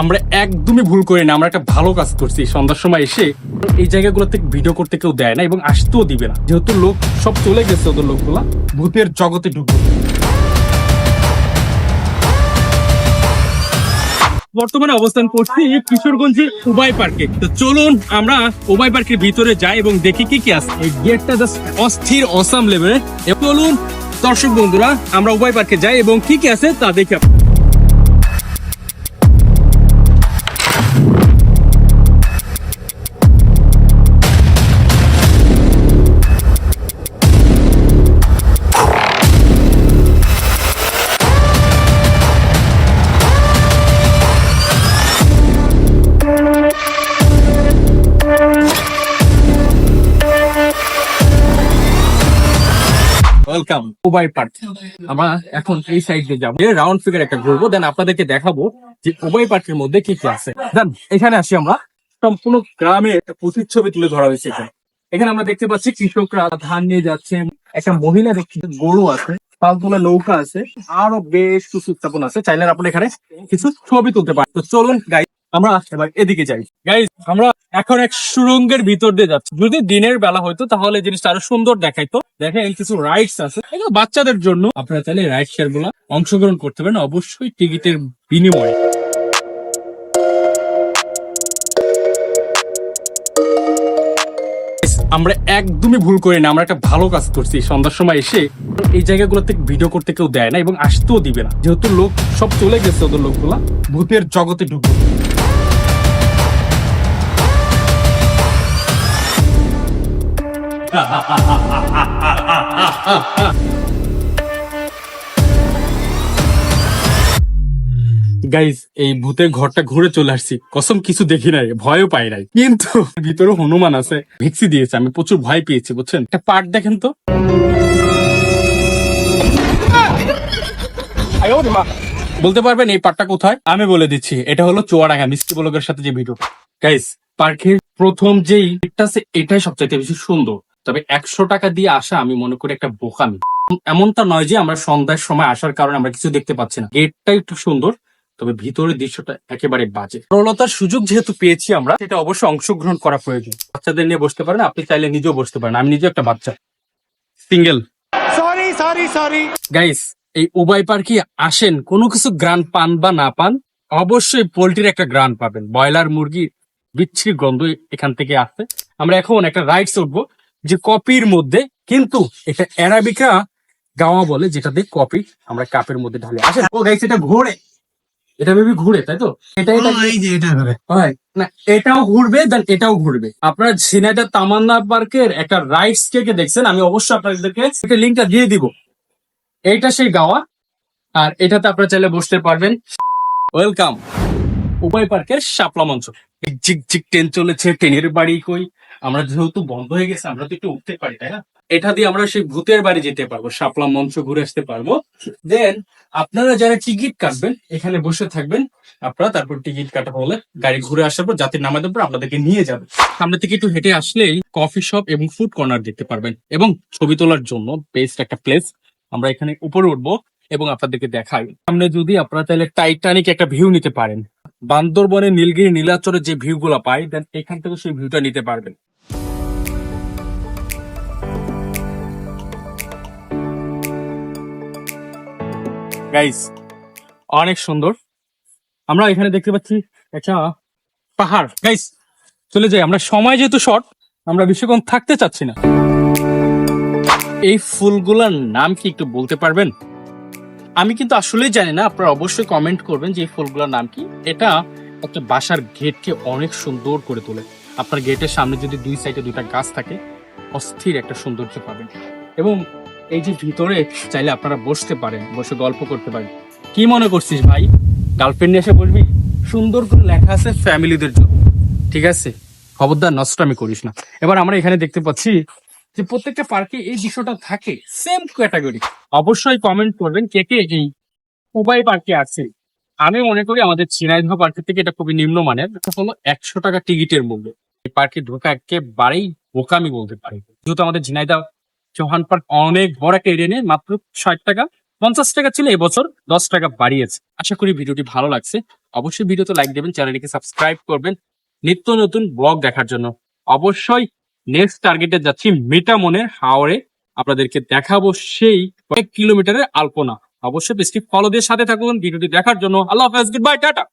আমরা একদমই ভুল করি না, আমরা একটা ভালো কাজ করছি। সন্ধ্যার সময় এসে এই জায়গাগুলোতে ভিডিও করতে কেউ দেয় না এবং আসতেও দিবে না। যেহেতু লোক সব চলে গেছে, ওদের লোকগুলা, ভূতের জগতে ঢুকবে। বর্তমানে অবস্থান করছি কিশোরগঞ্জের উবাই পার্কে। তো চলুন আমরা উবাই পার্কের ভিতরে যাই এবং দেখি কি কি আছে। এই গেটটা জাস্ট অস্থির অসাম লেভেলের চলুন দর্শক বন্ধুরা, আমরা উবাই পার্কে যাই এবং কি কি আছে তা দেখি ওয়েলকাম পার্ক আমরা এখন এই যাব। রাউন্ড ফিগার একটা ঘুরবো দেন আপনাদেরকে দেখাবো যে পার্কের মধ্যে কি কি আছে। দেন এখানে আসি আমরা। সম্পূর্ণ গ্রামে একটা প্রতিচ্ছবি তুলে ধরা হয়েছে এখানে। এখানে আমরা দেখতে পাচ্ছি কৃষকরা ধান নিয়ে যাচ্ছে, একটা মহিলা দেখছি, গরু আছে, পালতোলা নৌকা আছে, আরও বেশ কিছু স্থাপন আছে। চাইলে আপনি এখানে কিছু ছবি তুলতে পারেন। তো চলুন গাই আমরা এবার এদিকে যাই। গাইজ আমরা এখন এক সুরঙ্গের ভিতর দিয়ে যাচ্ছি। যদি দিনের বেলা হয়তো তাহলে জিনিসটা আরও সুন্দর দেখাইতো। দেখেন কিছু রাইডস আছে। বাচ্চাদের জন্য আপনারা চাইলে রাইড শেয়ারগুলা অংশগ্রহণ করতে পারেন। অবশ্যই টিকিটের বিনিময়ে। আমরা একদমই ভুল করি না। আমরা একটা ভালো কাজ করছি। সন্ধ্যার সময় এসে এই জায়গাগুলোতে ভিডিও করতে কেউ দেয় না এবং আসতেও দিবে না। যেহেতু লোক সব চলে গেছে ওদের লোকগুলা, ভূতের জগতে ঢুকবে। গাইজ এই ভূতের ঘরটা ঘুরে চলে আসছি। কসম কিছু দেখি নাই ভয়ও পাই নাই। কিন্তু ভিতরে হনুমান আছে ভিক্সি দিয়েছে আমি প্রচুর ভয় পেয়েছি বুঝছেন? একটা পার্ট দেখেন তো। বলতে পারবেন এই পার্টটা কোথায়? আমি বলে দিচ্ছি এটা হলো চুয়াডাঙ্গা মিষ্টি বলকের সাথে যে ভিডিও গাইজ পার্কের প্রথম যেই আছে এটাই সবচাইতে বেশি সুন্দর। তবে একশো টাকা দিয়ে আসা আমি মনে করি একটা বোকামি। এমনটা নয় যে আমরা সন্ধ্যার সময় আসার কারণে আমরা কিছু দেখতে পাচ্ছি না। গেটটা একটু সুন্দর তবে ভিতরের দৃশ্যটা একেবারে বাজে। সরলতার সুযোগ যেহেতু পেয়েছি আমরা সেটা অবশ্যই অংশগ্রহণ করা প্রয়োজন। বাচ্চাদের নিয়ে বসতে পারেন আপনি চাইলে নিজেও বসতে পারেন। আমি নিজেও একটা বাচ্চা। Single. Sorry sorry sorry guys এই উবাই পার্কে আসেন কোনো কিছু গ্রান পান বা না পান অবশ্যই পোলট্রির একটা গ্রান পাবেন। ব্রয়লার মুরগি বিচ্ছিরি গন্ধ এখান থেকে আসছে আমরা এখন একটা রাইডস উঠবো। যে কপির মধ্যে কিন্তু এটা অ্যারাবিকা গাওয়া বলে যেটা দিয়ে কপি আমরা কাপের মধ্যে ঢালি। আসেন ও গাইস এটা ঘোরে এটা ভেবে ঘুরে তাই তো? এটা এটা এই যে এটা করে হয়। না এটাও ঘুরবে দেন এটাও ঘুরবে। আপনারা ঝিনাইদহ তামান্না পার্কের একটা রাইডস কে কে দেখছেন আমি অবশ্যই আপনাদেরকে একটা লিঙ্কটা দিয়ে দিব। এইটা সেই গাওয়া আর এটাতে আপনারা চাইলে বসতে পারবেন। ওয়েলকাম উভয় পার্কের শাপলা মঞ্চ। ঝিক ঝিক ট্রেন চলেছে, ট্রেনের বাড়ি কই? আমরা যেহেতু বন্ধ হয়ে গেছে, আমরা তো একটু উঠতে পারি, তাই না? এটা দিয়ে আমরা সেই ভূতের বাড়ি যেতে পারব, শাপলা মঞ্চ ঘুরে আসতে পারব। দেন আপনারা যারা টিকিট কাটবেন, এখানে বসে থাকবেন, আপনারা তারপর টিকিট কাটা হলে গাড়ি ঘুরে আসার পর যাত্রী নামাদের পর আপনাদেরকে নিয়ে যাবে। সামনে থেকে একটু হেঁটে আসলেই কফি শপ এবং ফুড কর্নার দেখতে পারবেন এবং ছবি তোলার জন্য বেস্ট একটা প্লেস। আমরা এখানে উপরে উঠবো এবং আপনাদেরকে দেখাই। সামনে যদি আপনারা তাহলে টাইটানিক একটা ভিউ নিতে পারেন। বান্দরবনের নীলগিরি নীলাচরের যে ভিউ গুলা পাই দেন এখান থেকে সেই ভিউটা নিতে পারবেন। গাইস অনেক সুন্দর। আমরা এখানে দেখতে পাচ্ছি একটা পাহাড়। গাইস চলে যাই। আমরা সময় যেহেতু শর্ট আমরা বেশিক্ষণ থাকতে চাচ্ছি না। এই ফুলগুলোর নাম কি একটু বলতে পারবেন? আমি কিন্তু আসলেই জানি না, আপনারা অবশ্যই কমেন্ট করবেন যে এই ফুলগুলোর নাম কি। এটা একটা বাসার গেটকে অনেক সুন্দর করে তোলে। আপনার গেটের সামনে যদি দুই সাইডে দুইটা গাছ থাকে, অস্থির একটা সৌন্দর্য পাবেন। এবং এই যে ভিতরে চাইলে আপনারা বসতে পারেন, বসে গল্প করতে পারেন। কি মনে করছিস ভাই? গার্লফ্রেন্ড নিয়ে এসে বসবি? সুন্দর করে লেখা আছে ফ্যামিলিদের জন্য। ঠিক আছে? খবরদার নষ্ট আমি করিস না। এবার আমরা এখানে দেখতে পাচ্ছি যে প্রত্যেকটা পার্কে এই দৃশ্যটা থাকে সেম ক্যাটাগরি অবশ্যই কমেন্ট করবেন কে কে এই উবাই পার্কে আছে। আমি মনে করি আমাদের ঝিনাইদহ পার্কের থেকে এটা খুবই নিম্নমানের। এটা হলো একশো টাকা টিকিটের মূল্য। এই পার্কে ঢোকা একেবারেই বোকামি বলতে পারি যেহেতু আমাদের ঝিনাইদহ চৌহান পার্ক অনেক বড় একটা এরিয়া নিয়ে মাত্র ষাট টাকা, পঞ্চাশ টাকা ছিল এবছর, দশ টাকা বাড়িয়েছে। আশা করি ভিডিওটি ভালো লাগছে। অবশ্যই ভিডিওতে লাইক দেবেন চ্যানেলটিকে সাবস্ক্রাইব করবেন। নিত্য নতুন ব্লগ দেখার জন্য অবশ্যই নেক্সট টার্গেটে যাচ্ছি মেটামনের হাওড়ে আপনাদেরকে দেখাবো সেই কয়েক কিলোমিটারের আলপনা। অবশ্যই পেজটি ফলো দিয়ে সাথে থাকুন। ভিডিওটি দেখার জন্য আল্লাহ হাফেজ। Good bye tata.